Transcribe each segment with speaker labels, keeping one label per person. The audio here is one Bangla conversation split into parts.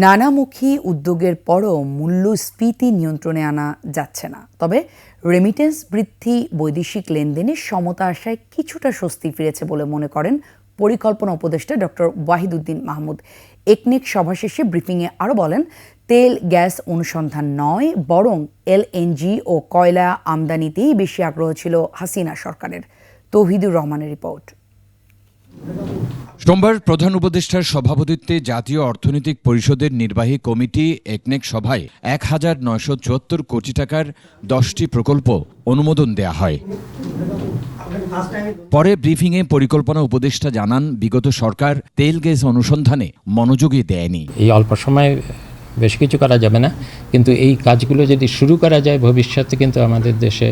Speaker 1: নানামুখী উদ্যোগের পরও মূল্যস্ফীতি নিয়ন্ত্রণে আনা যাচ্ছে না। তবে রেমিটেন্স বৃদ্ধি, বৈদেশিক লেনদেনে সমতা আসায় কিছুটা স্বস্তি ফিরেছে বলে মনে করেন পরিকল্পনা উপদেষ্টা ডক্টর ওয়াহিদুদ্দিন মাহমুদ। একনেক সভা শেষে ব্রিফিংয়ে আরও বলেন, তেল, গ্যাস অনুসন্ধান নয়, বরং এলএনজি ও কয়লা আমদানিতেই বেশি আগ্রহ ছিল হাসিনা সরকারের। তৌহিদুর রহমানের রিপোর্ট।
Speaker 2: সোমবার প্রধান উপদেষ্টার সভাপতিত্বে জাতীয় অর্থনৈতিক পরিষদের নির্বাহী কমিটি একনেক সভায় এক হাজার নয়শো চুয়াত্তর কোটি টাকার দশটি প্রকল্প অনুমোদন দেয়া হয়। পরে ব্রিফিংয়ে পরিকল্পনা উপদেষ্টা জানান, বিগত সরকার তেল গ্যাস অনুসন্ধানে মনোযোগী দেয়নি।
Speaker 3: এই অল্প সময়ে বেশ কিছু করা যাবে না, কিন্তু এই কাজগুলো যদি শুরু করা যায়, ভবিষ্যতে কিন্তু আমাদের দেশে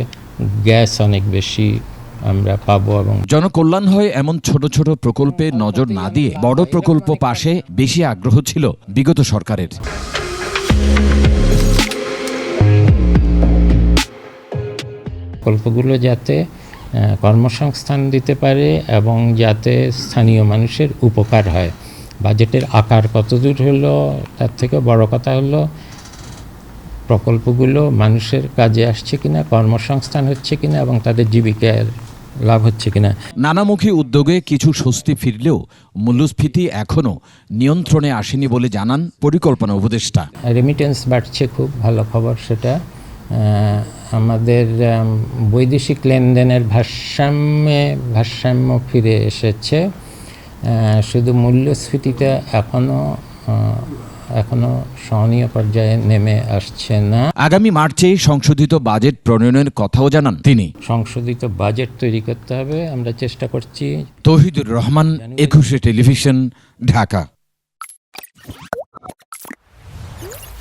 Speaker 3: গ্যাস অনেক বেশি আমরা পাবো এবং
Speaker 2: জনকল্যাণ হয় এমন ছোট ছোট প্রকল্পে নজর না দিয়ে বড় প্রকল্প পাশে বেশি আগ্রহ ছিল বিগত সরকারের।
Speaker 3: প্রকল্পগুলো যাতে কর্মসংস্থান দিতে পারে এবং যাতে স্থানীয় মানুষের উপকার হয়। বাজেটের আকার কতদূর হলো তার থেকে বড় কথা হলো প্রকল্পগুলো মানুষের কাজে আসছে কিনা কর্মসংস্থান হচ্ছে কিনা এবং তাদের জীবিকার লাভ হচ্ছে কিনা?
Speaker 2: নানামুখী উদ্যোগে কিছু স্বস্তি ফিরলেও মূল্যস্ফীতি এখনও নিয়ন্ত্রণে আসেনি বলে জানান পরিকল্পনা উপদেষ্টা।
Speaker 3: রেমিটেন্স বাড়ছে খুব ভালো খবর সেটা। আমাদের বৈদেশিক লেনদেনের ভারসাম্যে ভারসাম্য ফিরে এসেছে। শুধু মূল্যস্ফীতিটা এখনও এখনও সহনীয় পর্যায়ে নেমে আসছে না।
Speaker 2: আগামী মার্চে সংশোধিত বাজেট প্রণয়নের কথাও জানান তিনি।
Speaker 3: সংশোধিত বাজেট তৈরি করতে হবে আমরা চেষ্টা করছি।
Speaker 2: তহিদুর রহমান একুশে টেলিভিশন ঢাকা।